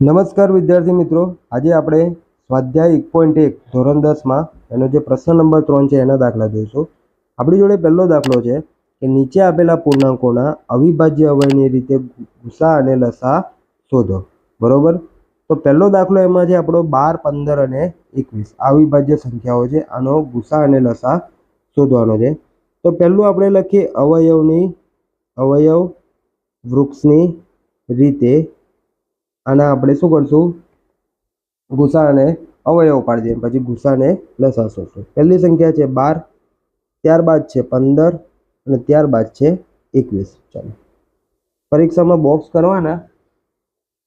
નમસ્કાર વિદ્યાર્થી મિત્રો. આજે આપણે સ્વાધ્યાય એક પોઈન્ટ એક, ધોરણ દસમાં એનો જે પ્રશ્ન નંબર ત્રણ છે એના દાખલા જોઈશું. આપણી જોડે પહેલો દાખલો છે કે નીચે આપેલા પૂર્ણાંકોના અવિભાજ્ય અવયની રીતે ગુસા અને લસા શોધો. બરોબર? તો પહેલો દાખલો એમાં છે આપણો બાર, પંદર અને એકવીસ. અવિભાજ્ય સંખ્યાઓ છે. આનો ગુસા અને લસા શોધવાનો છે. તો પહેલું આપણે લખીએ અવયવની, અવયવ વૃક્ષની રીતે આના આપણે શું કરશું? ગુસાને અવયવ પાડી દઈએ. પછી ગુસાને લસા શોધશું પહેલી સંખ્યા છે બાર, ત્યારબાદ છે પંદર અને ત્યારબાદ છે એકવીસ. ચાલો. પરીક્ષામાં બોક્સ કરવાના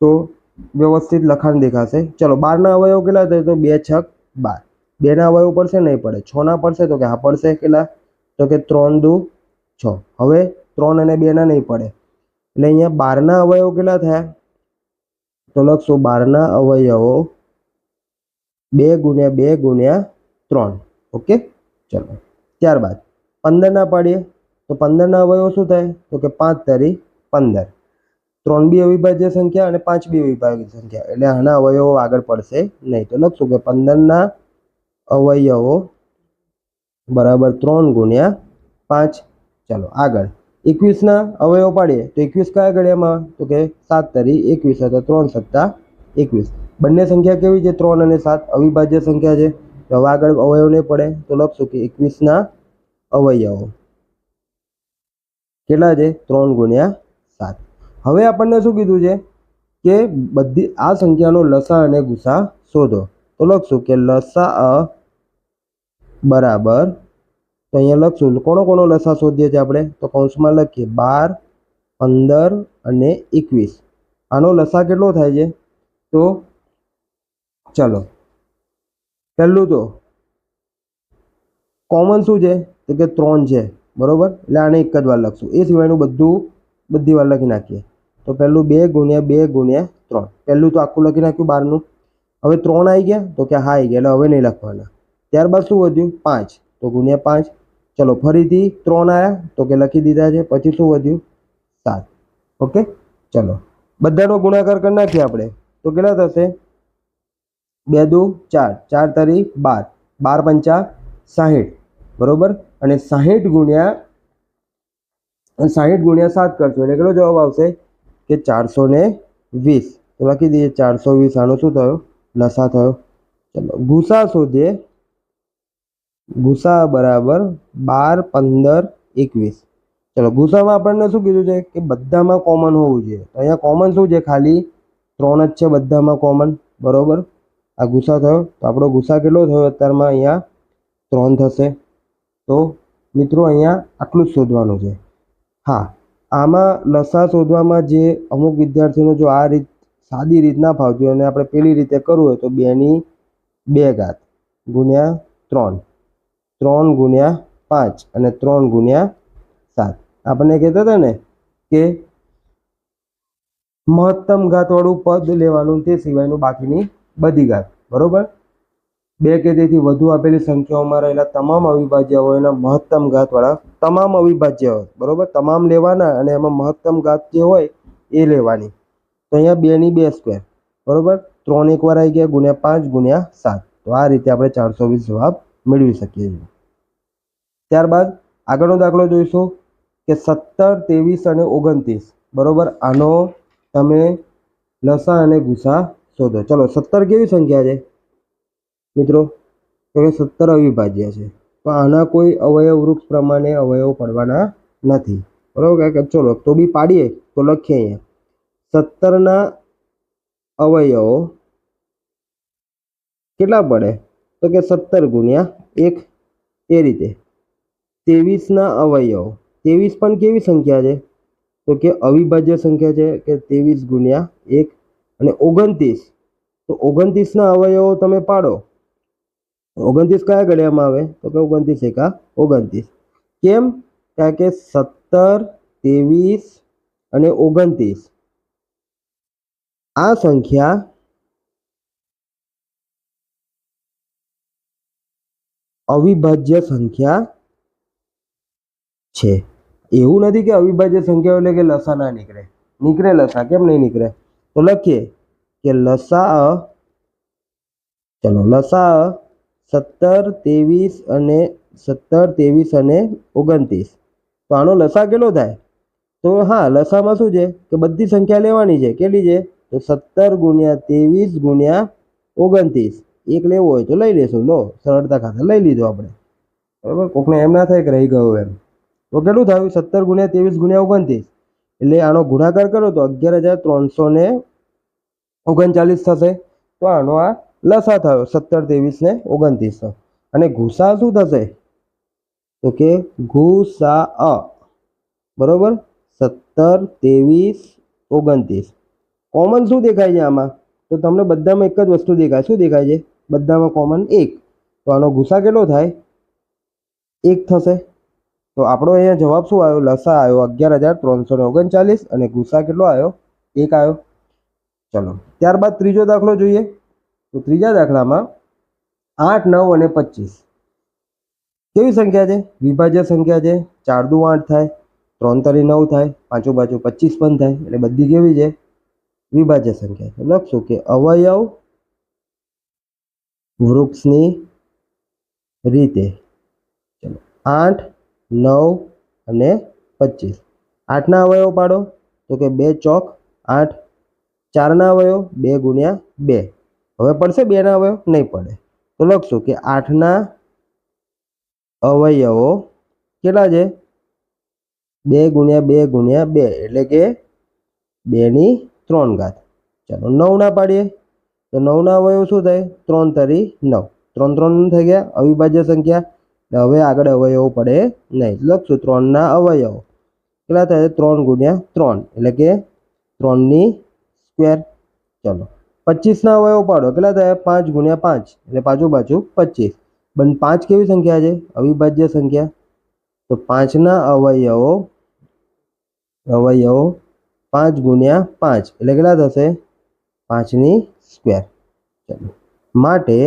તો વ્યવસ્થિત લખાણ દેખાશે. ચલો, બારના અવયવ કેટલા થાય? તો બે છક બાર. બેના અવયવ પડશે, નહીં પડે. છના પડશે, તો કે હા પડશે કેટલા? તો કે ત્રણ દુ છ. હવે ત્રણ અને બેના નહીં પડે. એટલે અહીંયા બારના અવયવ કેટલા થયા? તો લખશું બારના અવયવો. બે ગુણ્યા બે ગુણ્યા ત્રણ. ઓકે? ચલો. ત્યારબાદ પંદરના પાડીએ. તો પંદરના અવયવો શું થાય? તો કે પાંચ તારી પંદર. ત્રણ બી અવિભાજ્ય સંખ્યા અને પાંચ બી અવિભાજ્ય સંખ્યા. એટલે આના અવયવો આગળ પડશે નહીં. તો લખશું કે પંદરના અવયવો બરાબર ત્રણ ગુણ્યા પાંચ. ચાલો, આગળ. એકવીસના અવયવ પાડીએ તો એકવીસ કયા ઘડિયામાં તો કે સાત તારી એકવીસ હતા ત્રણ સત્તા એકવીસ. બંને સંખ્યા કેવી છે? ત્રણ અને સાત અવિભાજ્ય સંખ્યા છે. તો હવે આગળ અવયવ નહીં પડે તો લખશું કે એકવીસના અવયવો. કેટલા છે? ત્રણ ગુણ્યા સાત. હવે આપણને શું કીધું છે? કે બધી આ સંખ્યાનો લસા અને ગુસા શોધો. તો લખશું કે લસા બરાબર તો અહીંયા લખશું કોનો કોનો લસા શોધીએ છીએ આપણે? તો કૌંસમાં લખીએ, બાર, પંદર અને એકવીસ. આનો લસા કેટલો થાય છે? તો ચલો, પહેલું તો, કોમન શું છે? તો કે ત્રણ છે, બરોબર? એટલે આને એક જ વાર લખશું. એ સિવાયનું બધું, બધી વાર લખી નાખીએ. તો પહેલું બે ગુણ્યા બે ગુણ્યા ત્રણ. પહેલું તો આખું લખી નાખ્યું બારનું. હવે ત્રણ આવી ગયા, તો કે હા આવી ગયા, એટલે હવે નહીં લખવાના. ત્યારબાદ શું વધ્યું? પાંચ. તો ગુણ્યા પાંચ ચલો, ફરીથી ત્રણ આવ્યા તો કે લખી દીધા છે, પછી શું વધ્યું? સાત. ઓકે? ચલો. બધાનો ગુણાકાર કરી નાખીએ આપણે. તો કેટલા થશે? બે દુ, ચાર. ચાર તારી બાર. બાર પંચા સાહીઠ. બરોબર? અને સાહીઠ ગુણ્યા સાહીઠ ગુણ્યા સાત કરશો. એટલે કેટલો જવાબ આવશે? કે ચારસો ને વીસ. તો લખી દઈએ, ચારસો વીસ. આનો શું થયો? લસા થયો. ચલો, ભૂસા શોધીએ. ભૂસા બરાબર બાર પંદર એકવીસ. ચલો, ગુસામાં આપણને શું કીધું છે? કે બધામાં કોમન હોવું જોઈએ. તો અહીંયા કોમન શું છે? ખાલી ત્રણ જ છે બધામાં કોમન બરાબર? આ ગુસા થયો. તો આપણો ગુસા કેટલો થયો? અત્યારમાં અહીંયા ત્રણ થશે. તો મિત્રો અહીંયા આટલું જ શોધવાનું છે. હા, આમાં લસા શોધવામાં જે અમુક વિદ્યાર્થીઓને જો આ રીત, સાદી રીત ના ફાવતી હોય અને આપણે પેલી રીતે કરવું હોય તો બેની બે ઘાત ગુણ્યા ત્રણ. ત્રણ ગુણ્યા પાંચ અને ત્રણ ગુણ્યા સાત. આપણને કહેતા હતા ને કે મહત્તમ ઘાતવાળું પદ લેવાનું તે સિવાયનું બાકીની બધી ઘાત. બરોબર? બે કે તેથી વધુ આપેલી સંખ્યાઓમાં રહેલા તમામ અવિભાજ્ય અવયવોના મહત્તમ ઘાતવાળા તમામ અવિભાજ્ય હોય. બરોબર? તમામ લેવાના અને એમાં મહત્તમ ઘાત જે હોય એ લેવાની. તો અહીંયા બેની બે સ્ક્વેર બરોબર? ત્રણ એક વાર આવી ગયા ગુણ્યા પાંચ ગુણ્યા સાત. તો આ રીતે આપણે ચારસો વીસ જવાબ મેળવી શકીએ છીએ. ત્યારબાદ આગળનો દાખલો જોઈશું કે સત્તર, ત્રેવીસ અને ઓગણત્રીસ. બરાબર? આનો તમે લસા અને ગુસા શોધો. ચલો, સત્તર કેવી સંખ્યા છે? મિત્રો, તો કે સત્તર અવિભાજ્ય છે. તો આના કોઈ અવયવ વૃક્ષ પ્રમાણે અવયવ પડવાના નથી. બરાબર? કે ચલો, તો બી પાડીએ, તો લખીએ અહીંયા. સત્તરના અવયવો કેટલા પડે? તો કે સત્તર ગુણ્યા એક, એ રીતે. ત્રેવીસના અવયવ. ત્રેવીસ પણ કેવી સંખ્યા છે? તો કે અવિભાજ્ય સંખ્યા છે કે ત્રેવીસ ગુણ્યા એક અને ઓગણત્રીસ. તો ઓગણત્રીસના અવયવો તમે પાડો. ઓગણત્રીસ કયા ગળ્યામાં આવે? તો કે ઓગણત્રીસ એકા ઓગણત્રીસ. કેમ? કારણ કે સત્તર, ત્રેવીસ અને ઓગણત્રીસ. આ સંખ્યા અવિભાજ્ય સંખ્યા છે. એવું નથી કે અવિભાજ્ય સંખ્યાઓ એટલે કે લસા ના નીકળે. નીકળે લસા, કેમ નહીં નીકળે? તો લખીએ કે લસા ચલો, લસા સત્તર, ત્રેવીસ અને સત્તર, ત્રેવીસ અને ઓગણત્રીસ. તો આનો લસા કેટલો થાય? તો હા, લસામાં શું છે? કે બધી સંખ્યા લેવાની છે. કેટલી છે? તો સત્તર ગુણ્યા ત્રેવીસ ગુણ્યા ઓગણત્રીસ. એક લેવો હોય તો લઈ લેશું. લો, સરળતા ખાતર લઈ લીધો આપણે. બરાબર? કોકને એમ ના થાય કે રહી ગયો એમ. તો કેટલું થયું? સત્તર ગુણ્યા ત્રેવીસ ગુણ્યા ઓગણત્રીસ. એટલે આનો ગુણાકાર કરો તો અગિયાર હજાર ત્રણસો ને ઓગણચાલીસ થશે. તો આનો આ લસા થયો, સત્તર, ત્રેવીસ ને ઓગણત્રીસ અને ઘુસા શું થશે? તો કે ગુસા અ. બરોબર? સત્તર, ત્રેવીસ, ઓગણત્રીસ. કોમન શું દેખાય છે આમાં? તો તમને બધામાં એક જ વસ્તુ દેખાય. શું દેખાય છે? બધામાં કોમન એક. તો આનો ગુસા કેટલો થાય? એક થશે. તો આપણો અહીંયા જવાબ શું આવ્યો? લસા આવ્યો. અગિયાર હજાર ત્રણસો ને ઓગણચાલીસ અને ગુસા કેટલો આવ્યો? એક આવ્યો. ચલો. ત્યારબાદ ત્રીજો દાખલો જોઈએ. તો ત્રીજા દાખલામાં આઠ, નવ અને પચીસ. કેવી સંખ્યા છે? વિભાજ્ય સંખ્યા છે. ચાર દુ આઠ થાય. ત્રણ તરી નવ થાય. પાંચો બાજુ પચીસ પણ થાય. એટલે બધી કેવી છે? વિભાજ્ય સંખ્યા છે. લખશું કે અવયવ વૃક્ષની રીતે. ચલો, આઠ, નવ અને પચીસ. આઠના અવયવ પાડો, તો કે બે ચોક, આઠ, ચારના અવયવ, બે ગુણ્યા બે. હવે પડશે બેના અવયવ? નહીં પડે. તો લખશું કે આઠના અવયવો કેટલા છે? બે ગુણ્યા બે ગુણ્યા બે, એટલે કે બેની ત્રણ ઘાત. ચાલો નવ ના પાડીએ. તો નવના અવયવ શું થાય? ત્રણ તરી નવ. ત્રણ ત્રણ થઈ ગયા, અવિભાજ્ય સંખ્યા. એટલે હવે આગળ અવયવો પડે નહીં. લખશું ત્રણના અવયવો. કેટલા થાય? ત્રણ ગુણ્યા ત્રણ. એટલે કે ત્રણની સ્ક્વેર ચલો. પચીસના અવયવ પાડો. કેટલા થાય? પાંચ ગુણ્યા પાંચ. એટલે પાછું પાછું પચીસ. બન પાંચ કેવી સંખ્યા છે? અવિભાજ્ય સંખ્યા. તો પાંચના અવયવો અવયવો પાંચ ગુણ્યા પાંચ. એટલે કેટલા થશે? પાંચની સ્ક્વેર ચલો. માટે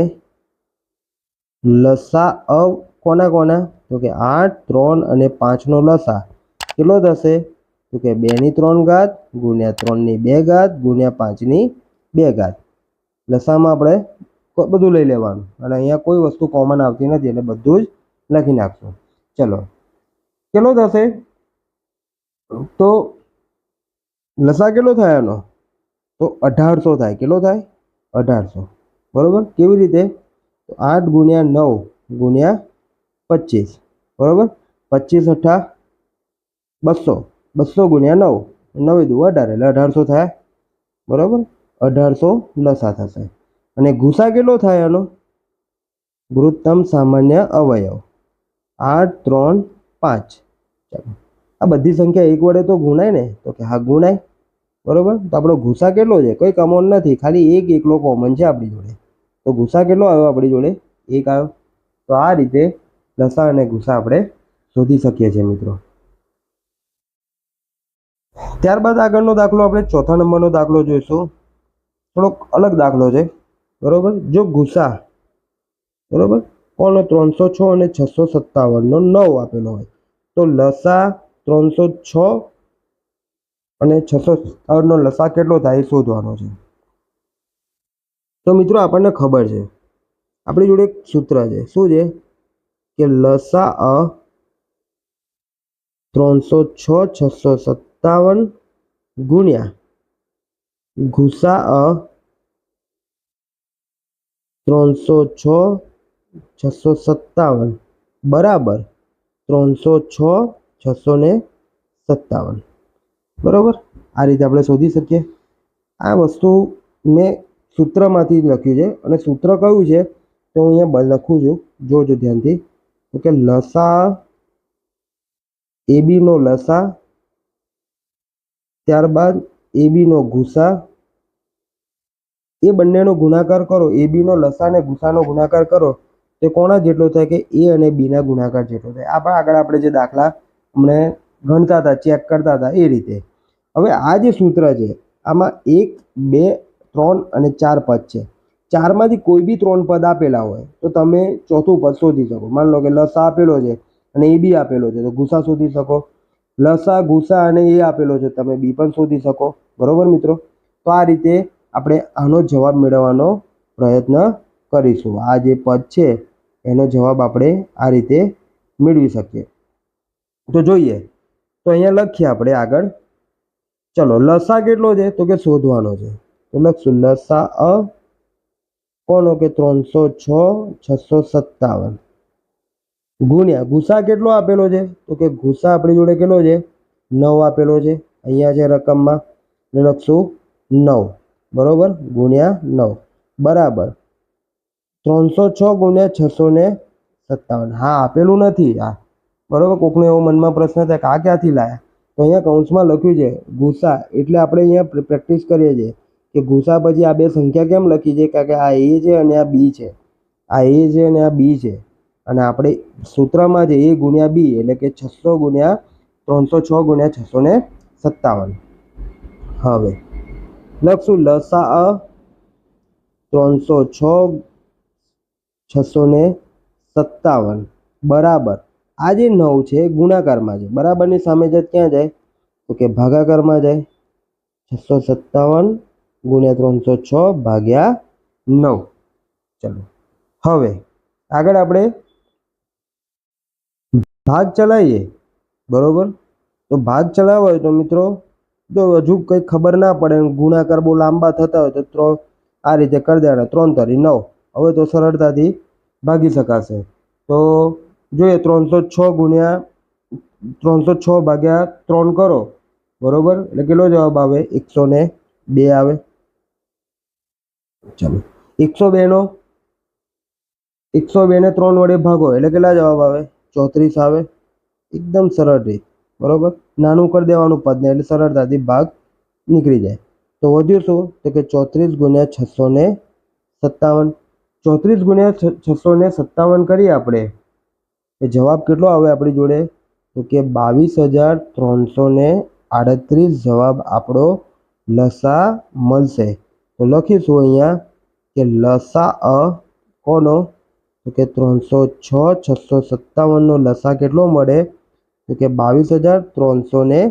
લસા અવ કોના કોના? તો કે આઠ, ત્રણ અને પાંચનો લસા. કેટલો થશે? તો કે બેની ત્રણ ઘાત ગુણ્યા ત્રણની બે ઘાત ગુણ્યા પાંચની બે ઘાત. લસામાં આપણે બધું લઈ લેવાનું. અને અહીંયા કોઈ વસ્તુ કોમન આવતી નથી, એટલે બધું જ લખી નાખશું. ચલો. કેટલો થશે? તો લસા કેટલો થાય એનો તો અઢારસો થાય. કેટલો થાય? અઢારસો. બરાબર? કેવી રીતે? તો આઠ ગુણ્યા નવ ગુણ્યા પચીસ. બરાબર? પચીસ અઠા બસો. બસો ગુણ્યા નવ. નવે દુ અઢાર એટલે અઢારસો થાય. બરાબર? અઢારસો લસા થશે. અને ગુસા કેટલો થાય આનો? ગૃહત્તમ સામાન્ય અવયવ. આઠ, ત્રણ, પાંચ. ચાલો. આ બધી સંખ્યા એક વડે તો ગુણાય ને? તો કે હા ગુણાય. બરોબર? તો આપણો ગુસા કેટલો છે? કોઈ કમોન નથી. ખાલી એક એકલો કોમન છે આપણી જોડે. તો ગુસા કેટલો આવ્યો આપણી જોડે? એક આવ્યો. તો આ રીતે લસા અને ગુસા આપણે શોધી શકીએ છીએ મિત્રો. ત્યારબાદ આગળનો દાખલો આપણે ચોથા નંબરનો દાખલો જોઈશું. થોડોક અલગ દાખલો છે. બરોબર? જો ગુસા બરોબર? કોનો ત્રણસો છ અને છસો સત્તાવનનો નવ આપેલો હોય. તો લસા ત્રણસો છ અને છસો સત્તાવનનો લસા કેટલો થાય એ શોધવાનો છે. તો મિત્રો આપણને ખબર છે. આપણી જોડે એક સૂત્ર છે. શું છે? કે લસા અ ત્રણસો છ છસો સત્તાવન ગુણ્યા ગુસા અ ત્રણસો છ છસો સત્તાવન બરાબર ત્રણસો છ છસો ને સત્તાવન. બરાબર? આ રીતે આપણે શોધી શકીએ. આ વસ્તુ મેં સૂત્રમાંથી લખ્યું છે અને સૂત્ર કયું છે તો હું અહીંયા લખું છું. જોજો ધ્યાનથી. તો કે લસા એબીનો લસા, ત્યારબાદ એબીનો ગુસા. એ બંનેનો ગુણાકાર કરો. એબીનો લસા અને ગુસાનો ગુણાકાર કરો. તે કોના જેટલો થાય કે એ અને બીના ગુણાકાર જેટલો થાય. આપણે આગળ આપણે જે દાખલા અમને ગણતા હતા ચેક કરતા હતા, એ રીતે. હવે આ જે સૂત્ર છે, આમાં એક, બે, ત્રણ અને ચાર પદ છે. ચારમાંથી કોઈ બી ત્રણ પદ આપેલા હોય, તો તમે ચોથું પદ શોધી શકો. માની લો કે લસા આપેલો છે અને એ બી આપેલો છે, તો ગુસા શોધી શકો. લસા ગુસા અને એ આપેલો છે, તમે બી પણ શોધી શકો. બરોબર મિત્રો? તો આ રીતે આપણે આનો જવાબ મેળવવાનો પ્રયત્ન કરીશું. આ જે પદ છે, એનો જવાબ આપણે આ રીતે મેળવી શકીએ. તો જોઈએ. તો અહીંયા લખીએ આપણે આગળ. ચલો, લસા કેટલો છે? તો કે શોધવાનો છે. તો લખશું, લસા અ કોનો કે ત્રણસો છ, છસો સત્તાવન. ગુણ્યા, ગુસા કેટલો આપેલો છે? તો કે ગુસા આપણી જોડે કેટલો છે? નવ આપેલો છે. અહીંયા છે રકમમાં. એટલે લખશું, નવ. બરોબર? ગુણ્યા નવ. બરાબર. ત્રણસો છ ગુણ્યા છસો ને સત્તાવન. હા, આપેલું નથી. આ બરોબર? કોકનો એવો મનમાં પ્રશ્ન થાય કે આ ક્યાંથી લાયા? તો અહીંયા કૌંસમાં લખ્યું છે ગુસા એટલે આપણે અહીંયા પ્રેક્ટિસ કરીએ છીએ કે ગુસા પછી આ બે સંખ્યા કેમ લખી છે? કારણ કે આ એ છે અને આ બી છે. આ એ છે અને આ બી છે. અને આપણે સૂત્રમાં છે એ ગુણ્યા બી, એટલે કે છસો ગુણ્યા ત્રણસો છ ગુણ્યા છસો ને સત્તાવન. હવે લખશું લસા અ ત્રણસો છ છસો ને સત્તાવન. બરાબર. આ જે નવ છે ગુણાકારમાં છે. બરાબરની સામે જ ક્યાં જાય? તો કે ભાગાકારમાં જાય. છસો સત્તાવન ગુણ્યા ત્રણસો છ ભાગ્યા નવ. ચલો. હવે આગળ આપણે ભાગ ચલાવીએ. બરોબર? તો ભાગ ચલાવવો હોય તો મિત્રો, જો હજુ કંઈ ખબર ના પડે ગુણાકાર બહુ લાંબા થતા હોય તો ત્રણ, આ રીતે કરી દેવાના. ત્રણ તરી નવ. હવે તો સરળતાથી ભાગી શકાશે. તો જોઈએ ત્રણસો છ ગુણ્યા ત્રણસો છ ભાગ્યા ત્રણ કરો, બરોબર? એટલે કેટલો જવાબ આવે? એકસો ને બે આવે. ચાલો. એકસો બેનો એકસો બેને ત્રણ વડે ભાગો, એટલે કેટલા જવાબ આવે? ચોત્રીસ આવે. એકદમ સરળ રીત, બરોબર? નાનું કરી દેવાનું પદને એટલે સરળતાથી ભાગ નીકળી જાય. તો વધ્યું શું? તો કે ચોત્રીસ ગુણ્યા છસો ને સત્તાવન. ચોત્રીસ ગુણ્યા છસો ને સત્તાવન કરીએ આપણે. એ જવાબ કેટલો આવે આપણી જોડે? તો કે બાવીસ હજાર ત્રણસો ને આડત્રીસ જવાબ આપણો લસા મળશે. તો લખીશું અહીંયા કે લસા અ કોનો? તો કે ત્રણસો છ, છસો સત્તાવનનો લસા કેટલો મળે? તો કે બાવીસ હજાર ત્રણસો ને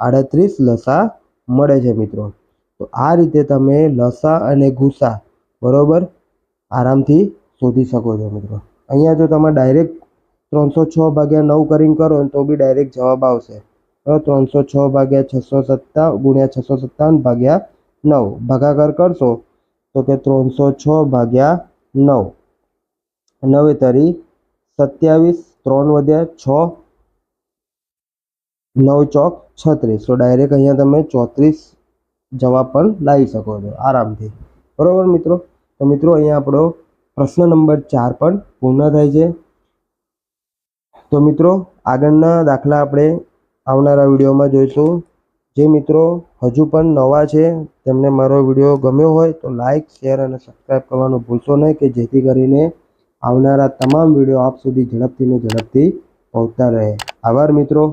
આડત્રીસ લસા મળે છે મિત્રો. તો આ રીતે તમે લસા અને ગુસા બરોબર આરામથી શોધી શકો છો મિત્રો. અહીંયા જો તમે ડાયરેક્ટ ત્રણસો છ ભાગ્યા નવ કરીને કરો તો બી ડાયરેક્ટ જવાબ આવશે. ત્રણસો છ ભાગ્યા છસો સત્તા ગુણ્યા છસો સત્તાવન ભાગ્યા નવ. ભાગાકાર કરશો તો કે ત્રણસો છ ભાગ્યા નવ. નવે તરી સત્યાવીસ, ત્રણ વધ્યા છ, નવ ચોક છત્રીસ. તો ડાયરેક્ટ અહીંયા તમે ચોત્રીસ જવાબ પણ લાવી શકો છો આરામથી. બરાબર મિત્રો? તો મિત્રો અહીંયા આપણો પ્રશ્ન નંબર ચાર પણ પૂર્ણ થાય છે. તો મિત્રો, આગળના દાખલા આપણે આવનારા વિડીયોમાં જોઈશું. જે મિત્રો હજુ પણ નવા છે, તેમને મારો વીડિયો ગમ્યો હોય તો લાઇક શેર અને સબસ્ક્રાઈબ કરવાનું ભૂલશો નહીં કે જેથી કરીને આવનારા તમામ વીડિયો આપ સુધી ઝડપથી ને ઝડપથી પહોંચતા રહે. આભાર મિત્રો.